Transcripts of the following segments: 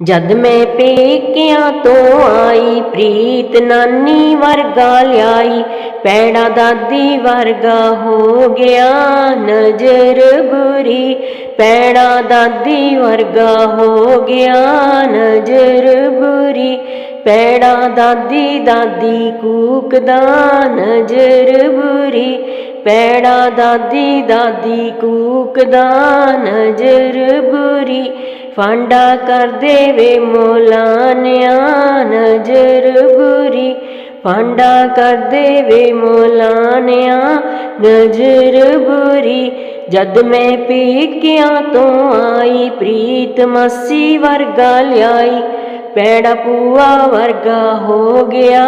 ਜਦ ਮੈਂ ਪੇਕਿਆਂ ਤੋਂ ਆਈ, ਪ੍ਰੀਤ ਨਾਨੀ ਵਰਗਾ ਲਿਆਈ ਪੈੜਾ ਦਾਦੀ ਵਰਗਾ ਹੋ ਗਿਆ ਨਜ਼ਰ ਬੁਰੀ ਪੈੜਾ ਦਾਦੀ ਵਰਗਾ ਹੋ ਗਿਆ ਨਜ਼ਰ ਬੁਰੀ ਪੈੜਾ ਦਾਦੀ ਦਾਦੀ ਕੂਕਦਾ ਨਜ਼ਰ ਬੁਰੀ ਪੈੜਾ ਦਾਦੀ ਦਾਦੀ ਕੂਕਦਾ ਨਜ਼ਰ ਬੁਰੀ ਫਾਂਡਾ ਕਰਦੇ ਵੇ ਮੋਲਾਨਿਆ ਨਜ਼ਰ ਬੁਰੀ। ਫਾਂਡਾ ਕਰਦੇ ਵੇ ਮੋਲਾਨਿਆ ਨਜ਼ਰ ਬੁਰੀ। ਜਦ ਮੈਂ ਪੀਕਿਆਂ ਤੋਂ ਆਈ, ਪ੍ਰੀਤ ਮੱਸੀ ਵਰਗਾ ਲਿਆਈ। ਪੈੜਾ ਪੂਆ ਵਰਗਾ ਹੋ ਗਿਆ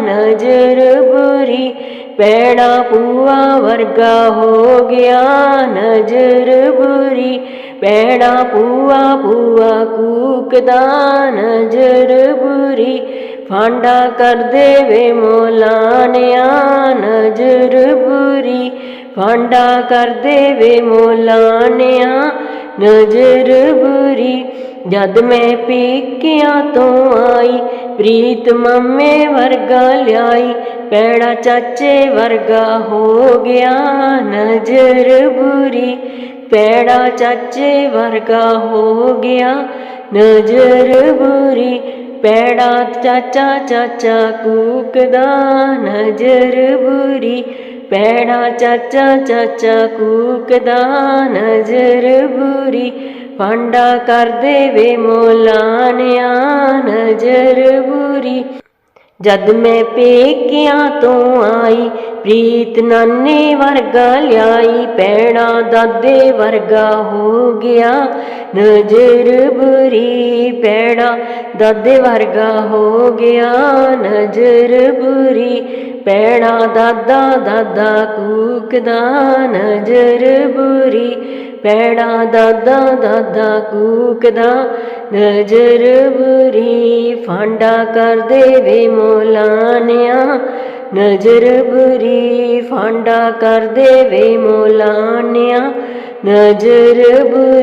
ਨਜ਼ਰ ਬੁਰੀ। ਪੈੜਾ ਪੂਆ ਵਰਗਾ ਹੋ ਗਿਆ ਨਜ਼ਰ ਬੁਰੀ। ਪੈੜਾ ਪੂਆ ਪੂਆ ਕੂਕਦਾ ਨਜ਼ਰ ਬੁਰੀ। ਫਾਂਡਾ ਕਰਦੇ ਵੇ ਮੋਲਾਨਿਆ ਨਜ਼ਰ ਬੁਰੀ। ਫਾਂਡਾ ਕਰਦੇ ਵੇ ਮੋਲਾਨਿਆ ਨਜ਼ਰ ਬੁਰੀ। ਜਦ ਮੈਂ ਪੀਕਿਆਂ ਤੋਂ ਆਈ, ਪ੍ਰੀਤ ਮੰਮੇ ਵਰਗਾ ਲਿਆਈ। ਪੈੜਾ ਚਾਚੇ ਵਰਗਾ ਹੋ ਗਿਆ ਨਜ਼ਰ ਬੁਰੀ। ਪੈੜਾ ਚਾਚੇ ਵਰਗਾ ਹੋ ਗਿਆ। ਨਜ਼ਰ ਬੁਰੀ ਪੈੜਾ ਚਾਚਾ ਚਾਚਾ ਕੂਕਦਾ। ਨਜ਼ਰ ਬੁਰੀ ਪੈੜਾ ਚਾਚਾ ਚਾਚਾ ਕੂਕਦਾ। ਨਜ਼ਰ ਬੁਰੀ ਫਾਂਡਾ ਕਰਦੇ ਵੇ ਮੋਲਾਨਿਆ। ਨਜ਼ਰ ਬੁਰੀ, ਜਦ ਮੈਂ ਪੇਕਿਆਂ ਤੋਂ ਆਈ ਪ੍ਰੀਤ ਨਾਨੇ ਵਰਗਾ ਲਿਆਈ, ਪੈਣਾ ਦਾਦੇ ਵਰਗਾ ਹੋ ਗਿਆ। ਨਜ਼ਰ ਬੁਰੀ ਪੈਣਾ ਦਾਦੇ ਵਰਗਾ ਹੋ ਗਿਆ। ਨਜ਼ਰ ਬੁਰੀ ਪੈਣਾ ਦਾਦਾ ਦਾਦਾ ਕੂਕਦਾ। ਨਜ਼ਰ ਬੁਰੀ ਪੈੜਾ ਦਾਦਾ ਦਾਦਾ ਕੂਕਦਾ। ਨਜ਼ਰ ਬੁਰੀ ਫਾਂਡਾ ਕਰਦੇ ਵੇ ਮੋਲਾਨਿਆ। ਨਜ਼ਰ ਬੁਰੀ ਫਾਂਡਾ ਕਰਦੇ ਵੇ ਮੋਲਾਨਿਆ ਨਜ਼ਰ ਬੁਰੀ